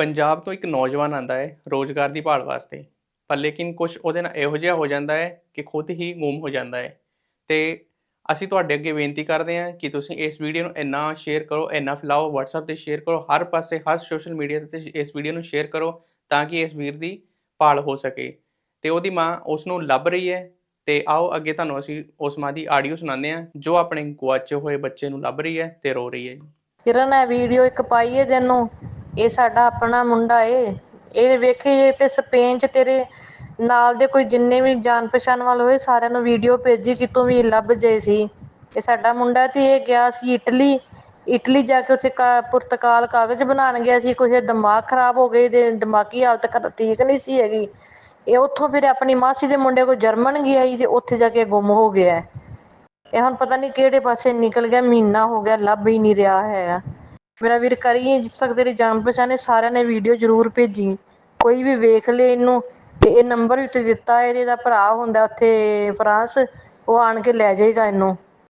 ਪੰਜਾਬ ਤੋਂ ਇੱਕ ਨੌਜਵਾਨ ਆਂਦਾ ਹੈ ਰੋਜ਼ਗਾਰ ਦੀ ਭਾਲ ਵਾਸਤੇ, ਪਰ ਲੇਕਿਨ ਕੁਝ ਉਹਦੇ ਨਾਲ ਇਹੋ ਜਿਹਾ ਹੋ ਜਾਂਦਾ ਹੈ ਕਿ ਖੁਦ ਹੀ ਗੁੰਮ ਹੋ ਜਾਂਦਾ ਹੈ। ਤੇ ਅਸੀਂ ਤੁਹਾਡੇ ਅੱਗੇ ਬੇਨਤੀ ਕਰਦੇ ਹਾਂ ਕਿ ਤੁਸੀਂ ਇਸ ਵੀਡੀਓ ਨੂੰ ਇੰਨਾ ਸ਼ੇਅਰ ਕਰੋ, ਇੰਨਾ ਫੈਲਾਓ, WhatsApp ਤੇ ਸ਼ੇਅਰ ਕਰੋ, ਹਰ ਪਾਸੇ, ਹਰ ਸੋਸ਼ਲ ਮੀਡੀਆ ਤੇ ਇਸ ਵੀਡੀਓ ਨੂੰ ਸ਼ੇਅਰ ਕਰੋ ਤਾਂ ਕਿ ਇਸ ਵੀਰ ਦੀ ਭਾਲ ਹੋ ਸਕੇ। ਤੇ ਉਹਦੀ ਮਾਂ ਉਸ ਨੂੰ ਲੱਭ ਰਹੀ ਹੈ। ਤੇ ਆਓ ਅੱਗੇ ਤੁਹਾਨੂੰ ਅਸੀਂ ਉਸ ਮਾਂ ਦੀ ਆਡੀਓ ਸੁਣਾਉਂਦੇ ਹਾਂ, ਜੋ ਆਪਣੇ ਗੁਆਚੇ ਹੋਏ ਬੱਚੇ ਨੂੰ ਲੱਭ ਰਹੀ ਹੈ ਤੇ ਰੋ ਰਹੀ ਹੈ ਕਿਰਨ, ਇਹ ਵੀਡੀਓ ਇੱਕ ਪਾਈ ਏ ਤੈਨੂੰ ਇਹ ਸਾਡਾ ਆਪਣਾ ਮੁੰਡਾ ਏ। ਇਹ ਵੇਖੇ ਤੇ ਸਪੇਨ ਚ ਤੇਰੇ ਨਾਲ ਦੇ ਕੋਈ ਜਿੰਨੇ ਵੀ ਜਾਣ ਪਛਾਣ ਵਾਲੇ ਹੋਏ, ਸਾਰਿਆਂ ਨੂੰ ਵੀਡੀਓ ਭੇਜੀ ਕਿ ਤੂੰ ਵੀ ਲੱਭ ਜੇ ਸੀ। ਇਹ ਸਾਡਾ ਮੁੰਡਾ ਤੇ ਇਹ ਗਿਆ ਸੀ ਇਟਲੀ। ਇਟਲੀ ਜਾ ਕੇ ਉੱਥੇ ਕਾ ਪੁਰਤਗਾਲ ਕਾਗਜ਼ ਬਣਾਉਣ ਗਿਆ ਸੀ। ਕੁਝ ਦਿਮਾਗ ਖਰਾਬ ਹੋ ਗਏ ਤੇ ਦਿਮਾਗੀ ਹਾਲਤ ਖ- ਠੀਕ ਨਹੀਂ ਸੀ ਹੈਗੀ। ਇਹ ਉੱਥੋਂ ਫਿਰ ਆਪਣੀ ਮਾਸੀ ਦੇ ਮੁੰਡੇ ਕੋਲ ਜਰਮਨ ਗਿਆ ਸੀ ਤੇ ਉੱਥੇ ਜਾ ਕੇ ਗੁੰਮ ਹੋ ਗਿਆ। ਹੈ। ਇਹ ਹੁਣ ਪਤਾ ਨਹੀਂ ਕਿਹੜੇ ਪਾਸੇ ਨਿਕਲ ਗਿਆ, ਮਹੀਨਾ ਹੋ ਗਿਆ, ਲੱਭ ਹੀ ਨਹੀਂ ਰਿਹਾ ਹੈਗਾ। ਮੇਰਾ ਵੀਰ ਕਰੀਏ ਜਿੱਥੇ ਤੱਕ ਤੇਰੀ ਜਾਣ ਪਛਾਣੇ ਸਾਰਿਆਂ ਨੇ ਵੀਡੀਓ ਜ਼ਰੂਰ ਭੇਜੀ। ਕੋਈ ਵੀ ਵੇਖ ਲਏ ਇਹਨੂੰ, ਤੇ ਇਹ ਨੰਬਰ ਵੀ ਉੱਤੇ ਦਿੱਤਾ, ਇਹਦਾ ਭਰਾ ਹੁੰਦਾ ਉੱਥੇ ਫਰਾਂਸ, ਉਹ ਆਣ ਕੇ ਲੈ ਜਾਏਗਾ ਇਹਨੂੰ।